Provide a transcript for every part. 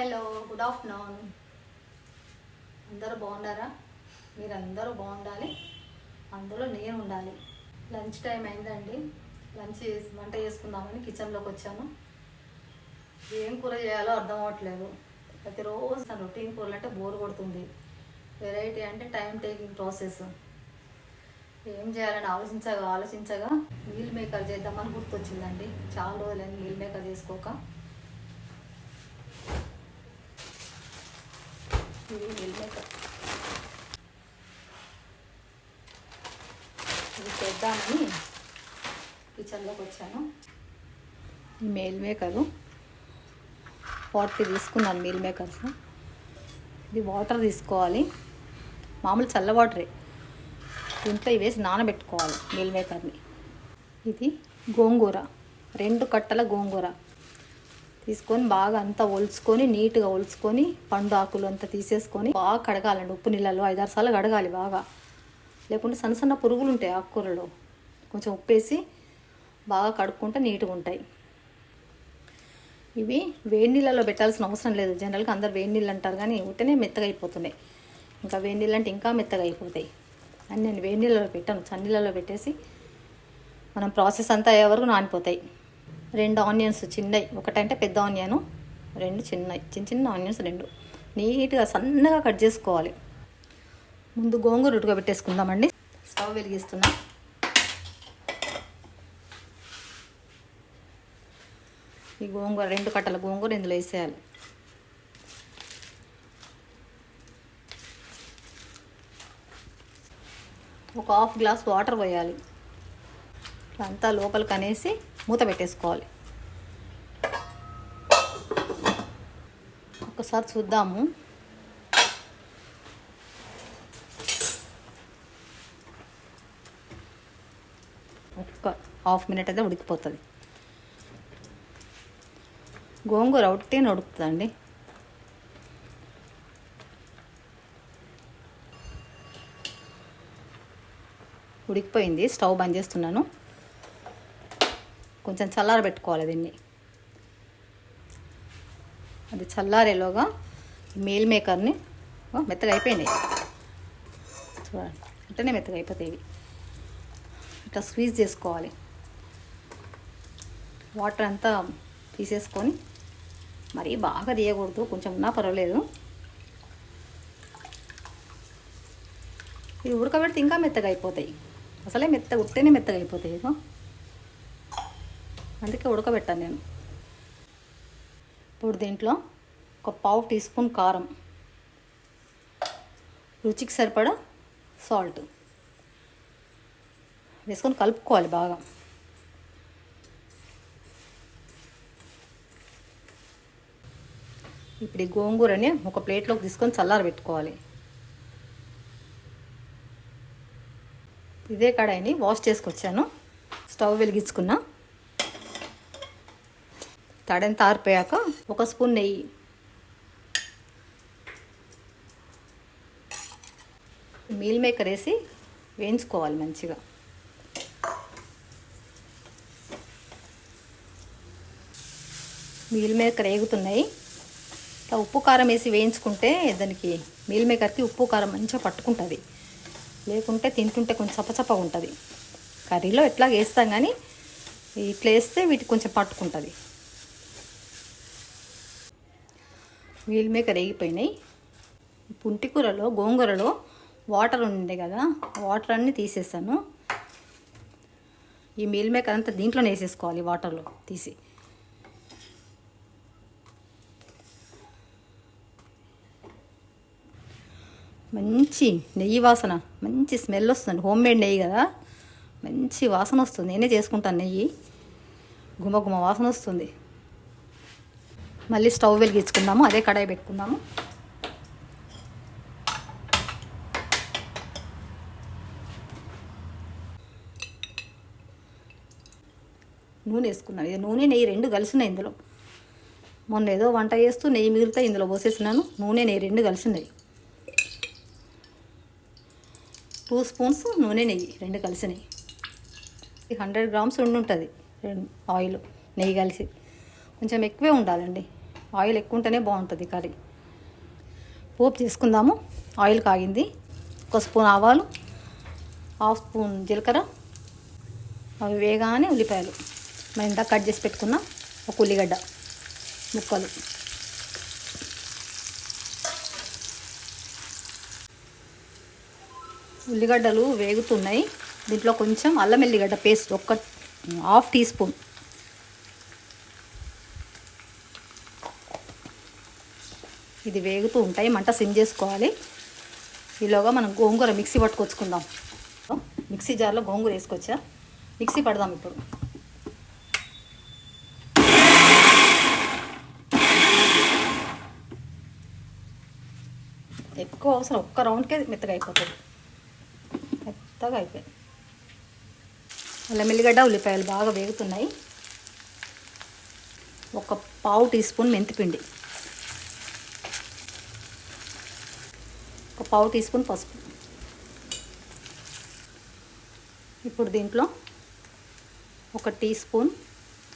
Hello good afternoon అందరూ బాగున్నారా? మీరు అందరూ బాగుండాలి. అందులో నేను ఉండాలి. లంచ్ టైం అయిందండి. లంచ్ చేసి వంట చేసుకుందామని కిచెన్లోకి వచ్చాను. ఏం కూర చేయాలో అర్థం అవ్వట్లేదు. ప్రతిరోజు నా రొటీన్ కూరలు అంటే బోర్ కొడుతుంది. వెరైటీ అంటే టైం టేకింగ్ ప్రాసెస్ ఏం చేయాలని ఆలోచించగా ఆలోచించగా మీల్ మేకర్ చేద్దామని గుర్తొచ్చిందండి. చాలా రోజులైంది మీల్ మేకర్ చేసుకోక. మీరు వెళ్ళాక మేకర్ ఇది చేద్దామని కిచెన్లోకి వచ్చాను. ఈ మీల్ మేకరు ఫార్టీ తీసుకున్నాను మీల్ మేకర్స్ ఇది వాటర్ తీసుకోవాలి. మామూలు చల్ల వాటరే దీంట్లో ఇవేసి నానబెట్టుకోవాలి మీల్ మేకర్ని ఇది గోంగూర. రెండు కట్టల గోంగూర. తీసుకొని బాగా అంతా ఒలుచుకొని నీట్గా ఒలుచుకొని పండు ఆకులు అంతా తీసేసుకొని బాగా కడగాలండి. ఉప్పు నీళ్ళలో ఐదారు సార్లు కడగాలి బాగా. లేకుంటే సన్న సన్న పురుగులు ఉంటాయి ఆకుకూరలో. కొంచెం ఉప్పేసి బాగా కడుక్కుంటే నీట్గా ఉంటాయి. ఇవి వేడి నీళ్ళలో పెట్టాల్సిన అవసరం లేదు. జనరల్గా అందరు వేడి నీళ్ళు అంటారు కానీ ఉంటేనే మెత్తగా అయిపోతున్నాయి. ఇంకా వేడి నీళ్ళు అంటే ఇంకా మెత్తగా అయిపోతాయి. అని నేను వేడి నీళ్ళలో పెట్టాను. చన్నీళ్ళలో పెట్టేసి మనం ప్రాసెస్ అంతా అయ్యే వరకు నానిపోతాయి. రెండు ఆనియన్స్ చిన్నవి ఒకటంటే పెద్ద ఆనియన్ రెండు చిన్నవి చిన్న చిన్న ఆనియన్స్ రెండు. నీట్గా సన్నగా కట్ చేసుకోవాలి. ముందు గోంగూర ఉడక పెట్టేసుకుందామండి. స్టవ్ వెలిగిస్తున్నా. ఈ గోంగూర రెండు కట్టల గోంగూర ఇందులో వేసేయాలి. ఒక హాఫ్ గ్లాస్ వాటర్ పోయాలి. అంతా లోపలికి అనేసి మూత పెట్టేసుకోవాలి. ఒకసారి చూద్దాము. ఒక్క హాఫ్ మినిట్ అయితే ఉడికిపోతుంది. గోంగూర ఉట్టిని ఉడుకుతుందండి ఉడికిపోయింది స్టవ్ బంద్ చేస్తున్నాను. కొంచెం చల్లార పెట్టుకోవాలి దీన్ని. అది చల్లారేలోగా మీల్ మేకర్ని మెత్తగా అయిపోయినాయి. చూడండి వెంటనే మెత్తగా అయిపోతాయి ఇట్లా స్క్వీజ్ చేసుకోవాలి. వాటర్ అంతా తీసేసుకొని మరీ బాగా తీయకూడదు కొంచెం ఉన్నా పర్వాలేదు. ఇది ఉడకబెడితే ఇంకా మెత్తగా అయిపోతాయి. అసలే మెత్తగా ఉట్టేనే మెత్తగా అయిపోతాయి ఇగో అందుకే ఉడకబెట్టాను నేను. ఇప్పుడు దీంట్లో ఒక పావు టీ స్పూన్ కారం రుచికి సరిపడా సాల్ట్ వేసుకొని కలుపుకోవాలి బాగా. ఇప్పుడు ఈ గోంగూరని ఒక ప్లేట్లోకి తీసుకొని చల్లార పెట్టుకోవాలి. ఇదే కడాయిని వాష్ చేసుకొచ్చాను. స్టవ్ వెలిగించుకున్నా తడంతా ఆరిపోయాక ఒక స్పూన్ నెయ్యి. మీల్ మేకర్ వేసి వేయించుకోవాలి మంచిగా. మీల్ మేకర్ వేగుతున్నాయి ఇట్లా ఉప్పు కారం వేసి వేయించుకుంటే దానికి మీల్ మేకర్కి ఉప్పు కారం మంచిగా పట్టుకుంటుంది. లేకుంటే తింటుంటే కొంచెం చప్పచప్పగా ఉంటుంది. కర్రీలో ఎట్లా వేస్తాం కానీ ఇట్లా వేస్తే వీటికి కొంచెం పట్టుకుంటుంది. మీల్ మేకర్ వేగిపోయినాయి పుంటి కూరలో గోంగూరలో వాటర్ ఉండే కదా వాటర్ అన్నీ తీసేసాను. ఈ మీల్ మేకర్ అంతా దీంట్లోనే వేసేసుకోవాలి వాటర్లో తీసి. మంచి నెయ్యి వాసన మంచి స్మెల్ వస్తుంది. హోమ్ మేడ్ నెయ్యి కదా మంచి వాసన వస్తుంది. నేనే చేసుకుంటాను నెయ్యి. గుమ గుమ వాసన వస్తుంది. మళ్ళీ స్టవ్ వెలిగించుకుందాము అదే కడాయి పెట్టుకుందాము. నూనె వేసుకున్నాను. ఇది నూనె నెయ్యి రెండు కలిసినాయి ఇందులో. మొన్న ఏదో వంట చేస్తూ నెయ్యి మిగిలితే ఇందులో పోసేసినాను. నూనె నెయ్యి రెండు కలిసినాయి. టూ స్పూన్స్ నూనె నెయ్యి రెండు కలిసినాయి. హండ్రెడ్ గ్రామ్స్ ఉండి ఉంటుంది రెండు ఆయిల్ నెయ్యి కలిసి. కొంచెం ఎక్కువే ఉండాలండి. ఆయిల్ ఎక్కువ ఉంటేనే బాగుంటుంది కర్రీ. పోపు చేసుకుందాము ఆయిల్ కాగింది. ఒక స్పూన్ ఆవాలు హాఫ్ స్పూన్ జీలకర్ర. అవి వేగానే ఉల్లిపాయలు. మనం ఇందాక కట్ చేసి పెట్టుకున్న ఒక ఉల్లిగడ్డ ముక్కలు. ఉల్లిగడ్డలు వేగుతున్నాయి. దీంట్లో కొంచెం అల్లం ఎల్లిగడ్డ పేస్ట్ ఒక్క హాఫ్ టీ స్పూన్. ఇది వేగుతూ ఉంటాయి. మంట సిమ్ చేసుకోవాలి. ఈలోగా మనం గోంగూర మిక్సీ పట్టుకొచ్చుకుందాం. మిక్సీ జార్లో గోంగూర వేసుకొచ్చా? మిక్సీ పడదాం ఇప్పుడు. ఎక్కువ అవసరం. ఒక్క రౌండ్కే మెత్తగా అయిపోతుంది. మెత్తగా అయిపోయింది అలా ఎల్లిగడ్డ ఉల్లిపాయలు బాగా వేగుతున్నాయి. ఒక పావు టీ స్పూన్ మెంతిపిండి. ఒక పావు టీ స్పూన్ పసుపు. ఇప్పుడు దీంట్లో ఒక టీ స్పూన్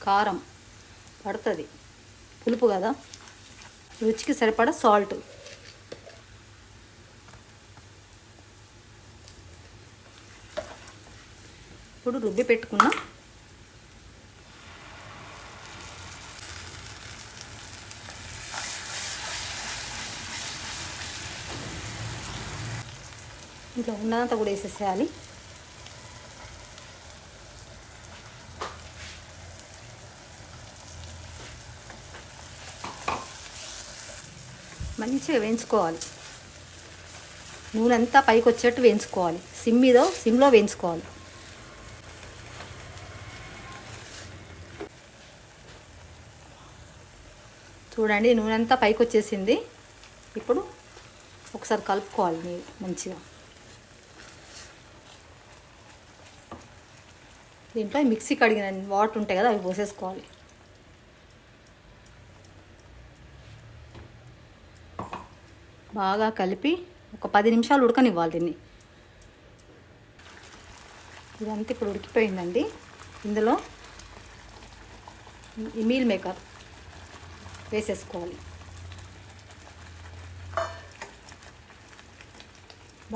కారం పడుతుంది. పులుపు కదా? రుచికి సరిపడా సాల్ట్. ఇప్పుడు రుబ్బి పెట్టుకున్న ఇంట్లో ఉన్నదంతా కూడా వేసేసేయాలి. మంచిగా వేయించుకోవాలి. నూనె అంతా పైకి వచ్చేట్టు వేయించుకోవాలి. సిమ్ మీద సిమ్లో వేయించుకోవాలి. చూడండి నూనె అంతా పైకి వచ్చేసింది. ఇప్పుడు ఒకసారి కలుపుకోవాలి మీరు మంచిగా. దీంట్లో మిక్సీ కడిగిన వాటర్ ఉంటాయి కదా అవి పోసేసుకోవాలి. బాగా కలిపి ఒక పది నిమిషాలు ఉడకనివ్వాలి దీన్ని. ఇదంతా ఇప్పుడు ఉడికిపోయిందండి. ఇందులో ఈ మీల్ మేకర్ వేసేసుకోవాలి.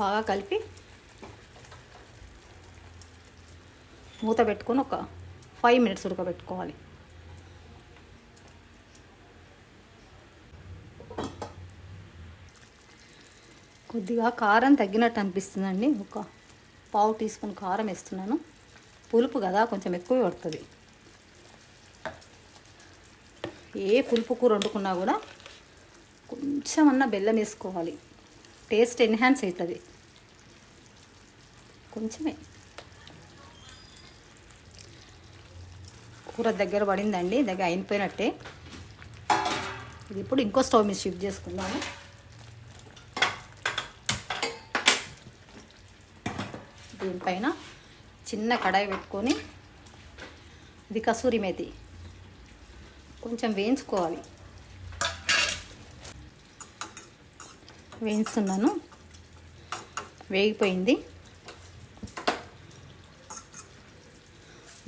బాగా కలిపి మూత పెట్టుకొని ఒక ఫైవ్ మినిట్స్ ఉడకబెట్టుకోవాలి. కొద్దిగా కారం తగ్గినట్టు అనిపిస్తుందండి. ఒక పావు టీ స్పూన్ కారం వేస్తున్నాను. పులుపు కదా కొంచెం ఎక్కువ పడుతుంది. ఏ పులుపు కూర వండుకున్నా కూడా కొంచెం అన్న బెల్లం వేసుకోవాలి. టేస్ట్ ఎన్హాన్స్ అవుతుంది. కొంచెమే. కూర దగ్గర పడిందండి దగ్గర అయిపోయినట్టే. ఇది ఇప్పుడు ఇంకో స్టవ్ మీద షిఫ్ట్ చేసుకుందాము. దీనిపైన చిన్న కడాయి పెట్టుకొని ఇది కసూరి మేతి. కొంచెం వేయించుకోవాలి. వేయిస్తున్నాను. వేగిపోయింది.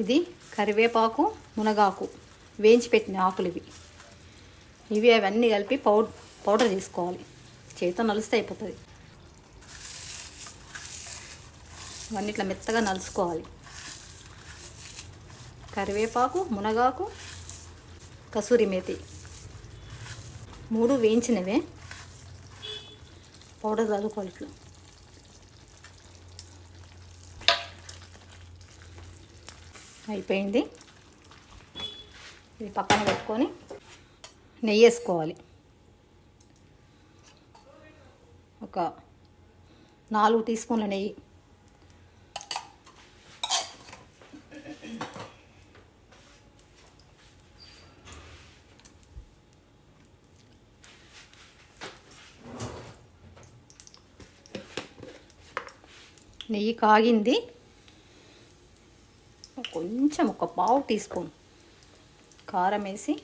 ఇది కరివేపాకు మునగాకు వేయించి పెట్టిన ఆకులు ఇవి. ఇవి అవన్నీ కలిపి పౌడ్ పౌడర్ చేసుకోవాలి. చేతితో నలిస్తే అయిపోతుంది. ఇవన్నీ ఇట్లా మెత్తగా నలుసుకోవాలి. కరివేపాకు మునగాకు కసూరి మేతి మూడు వేయించినవే. పౌడర్ చదువుకోవాలి ఇట్లా. అయిపోయింది. ఇది పక్కన పెట్టుకొని నెయ్యి వేసుకోవాలి. ఒక నాలుగు టీ స్పూన్ల నెయ్యి. నెయ్యి కాగింది. కొంచెం ఒక పావు టీ స్పూన్ కారం వేసి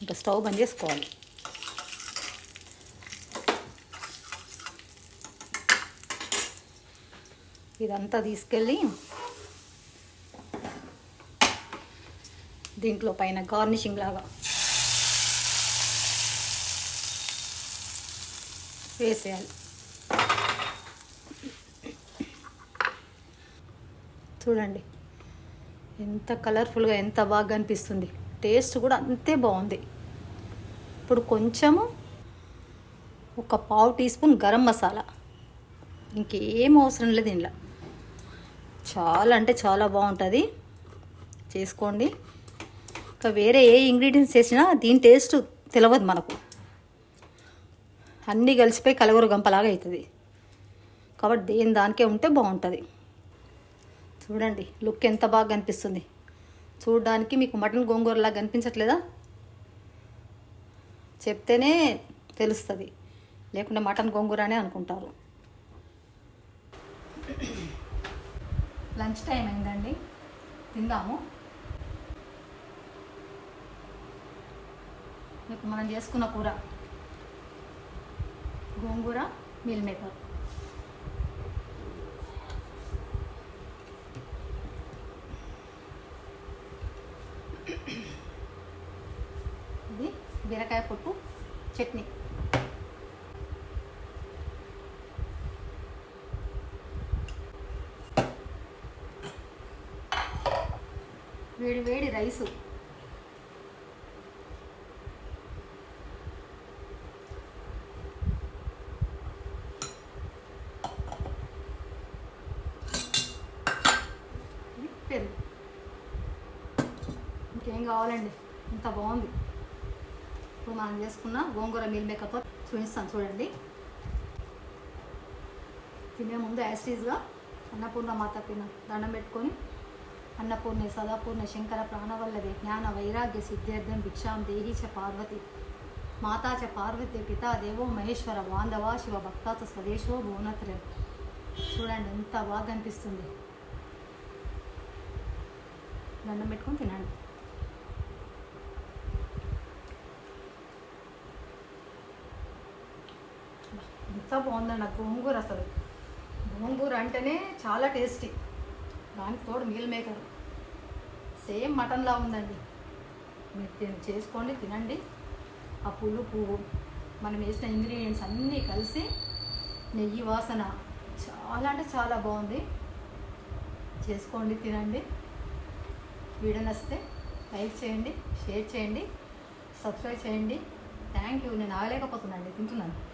ఇంకా స్టవ్ బంద్ చేసుకోవాలి. ఇదంతా తీసుకెళ్ళి దీంట్లో పైన గార్నిషింగ్ లాగా వేసేయాలి. చూడండి. ఎంత కలర్ఫుల్గా ఎంత బాగా అనిపిస్తుంది. టేస్ట్ కూడా అంతే బాగుంది. ఇప్పుడు కొంచెము ఒక పావు టీ స్పూన్ గరం మసాలా. ఇంకేం అవసరం లేదు ఇంట్లో చాలా అంటే చాలా బాగుంటుంది. చేసుకోండి. ఇంకా వేరే ఏ ఇంగ్రీడియంట్స్ వేసినా దీని టేస్ట్ తెలియదు మనకు. అన్నీ కలిసిపోయి కలగూర గంపలాగా అవుతుంది కాబట్టి దేని దానికే ఉంటే బాగుంటుంది. చూడండి లుక్ ఎంత బాగా కనిపిస్తుంది. చూడడానికి మీకు మటన్ గోంగూరలా కనిపించట్లేదా? చెప్తేనే తెలుస్తుంది. లేకుంటే మటన్ గోంగూర అనే అనుకుంటారు. లంచ్ టైం అయిందండి. తిందాము. ఇప్పుడు మనం చేసుకున్న కూర. గోంగూర మీల్ మేకర్ ఇది బీరకాయ పొట్టు చట్నీ. వేడి వేడి రైసు. ఇంకేం కావాలండి? ఇంత బాగుంది. ఇప్పుడు మనం చేసుకున్న గోంగూర మీల్ మేకప్ చూపిస్తాను చూడండి. తినే ముందు యాసిడ్గా అన్నపూర్ణ మాత పిన దండం పెట్టుకొని అన్నపూర్ణి సదాపూర్ణ శంకర ప్రాణవల్లభి జ్ఞాన వైరాగ్య సిద్ధ్యర్థం భిక్షాం దేహి చ పార్వతి మాతా చ పార్వతి పితా దేవో మహేశ్వర బాంధవా శివ భక్తాచ స్వదేశో భువనత్రయం చూడండి ఎంత బాగా అనిపిస్తుంది. దండం పెట్టుకొని తినండి. ఎంత బాగుందండి నాకు గోంగూర అసలు. గోంగూర అంటేనే చాలా టేస్టీ. దానికి తోడు మీల్ మేకర్. సేమ్ మటన్లా ఉందండి. మీరు చేసుకోండి తినండి. ఆ పులుపు పువ్వు మనం వేసిన ఇంగ్రీడియంట్స్ అన్నీ కలిసి నెయ్యి వాసన చాలా అంటే చాలా బాగుంది. చేసుకోండి తినండి. వీడియో నచ్చితే లైక్ చేయండి షేర్ చేయండి సబ్స్క్రైబ్ చేయండి. Thank you. నేను ఆగలేకపోతున్నాను తింటున్నాను.